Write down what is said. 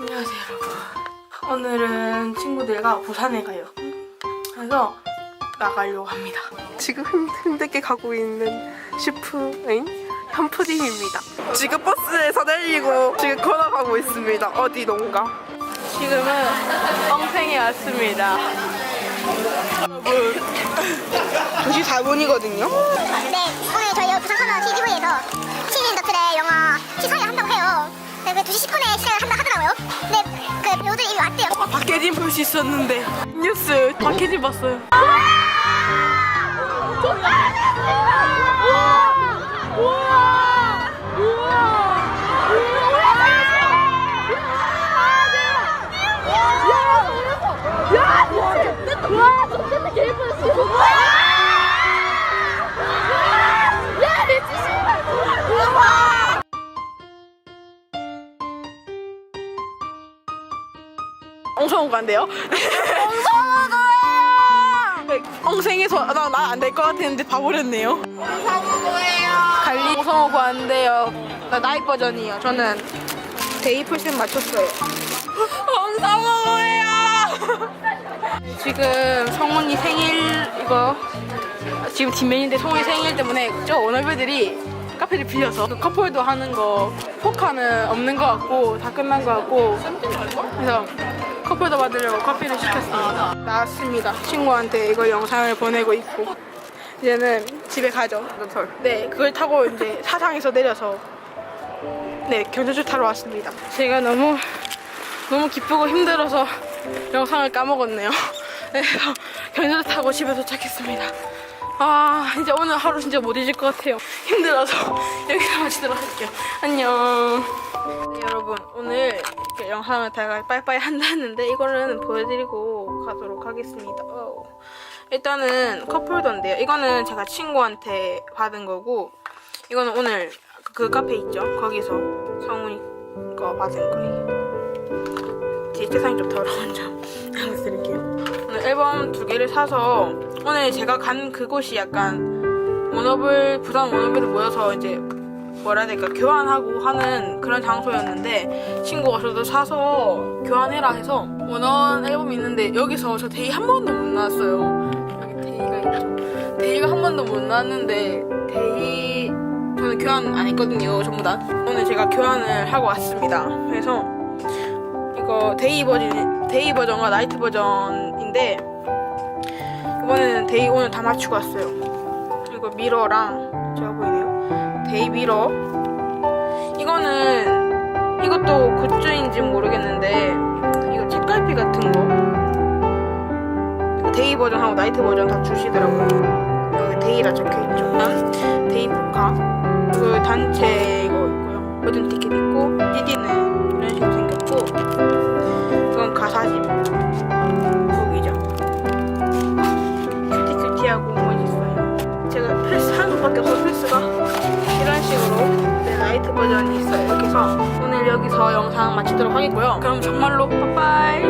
안녕하세요 여러분. 오늘은 친구들과 부산에 가요. 그래서 나가려고 합니다. 지금 힘, 힘들게 가고 있는 슈프인 현푸딩입니다. 지금 버스에서 내리고 지금 걸어가고 있습니다. 어디론가? 지금은 엉생에 왔습니다. 여러분 2시 4분이거든요? 네, 오늘 저희 부산 커먼 CGV에서 신인 덕질의 영화 시사회 한다고 해요. 네, 그 2시 10분에 시작을 한다 하 네, 그 배우들이 왔대요. 박혜진 볼 수 있었는데. 뉴스 박혜진 봤어요 엉성우가 안 돼요? 엉생에서 나나 안될 것 같았는데 봐버렸네요. 갈리 엉성우가 안 돼요. 나 나이 버전이에요. 저는 데이 풀셋 맞췄어요. 엉성우예요. 지금 성훈이 생일 이거 지금 뒷면인데 성훈이 생일 때문에 저 워너비들이 카페를 빌려서 그 커플도 하는 거 포카는 없는 것 같고 다 끝난 것 같고 그래서 커플도 받으려고 커피를 시켰습니다. 나왔습니다. 친구한테 이거 영상을 보내고 있고 이제는 집에 가죠. 네, 그걸 타고 이제 사상에서 내려서 네 경주주 타러 왔습니다. 제가 너무 너무 기쁘고 힘들어서 영상을 까먹었네요. 그래서 경주주 타고 집에 도착했습니다. 아 이제 오늘 하루 진짜 못 잊을 것 같아요. 힘들어서 여기서 마치도록 할게요. 안녕. 네, 여러분 오늘 영상을 다 빠이빠이 한다는데 이거는 보여드리고 가도록 하겠습니다. 일단은 컵홀더인데요. 이거는 제가 친구한테 받은 거고 이거는 오늘 그 카페 있죠? 거기서 성훈이 거 받은 거예요. 뒤에 세상이 좀 더러운 점 보여드릴게요. 오늘 앨범 두 개를 사서 오늘 제가 간 그곳이 약간 워너블 부산 워너블이 모여서 이제 뭐라 해야 될까? 교환하고 하는 그런 장소였는데 친구가 저도 사서 교환해라 해서 원원 앨범이 있는데 여기서 저 데이 한 번도 못 나왔어요. 여기 데이가 있죠. 데이가 한 번도 못 나왔는데 데이 저는 교환 안 했거든요 전부 다. 오늘 제가 교환을 하고 왔습니다. 그래서 이거 데이 버전 데이 버전과 나이트 버전인데 이번에는 데이 오늘 다 맞추고 왔어요. 이거 미러랑 제가 미러 이거는 이것도 굿즈인지 모르겠는데 이거 책갈피 같은 거? 데이 버전하고 나이트 버전 다 주시더라고요. 여기 데이라 적혀있죠. 데이 포카 그 단체 이거 있고요. 버전 티켓 있고 CD는 여기서 오늘 여기서 영상 마치도록 하겠고요. 그럼 정말로 빠빠이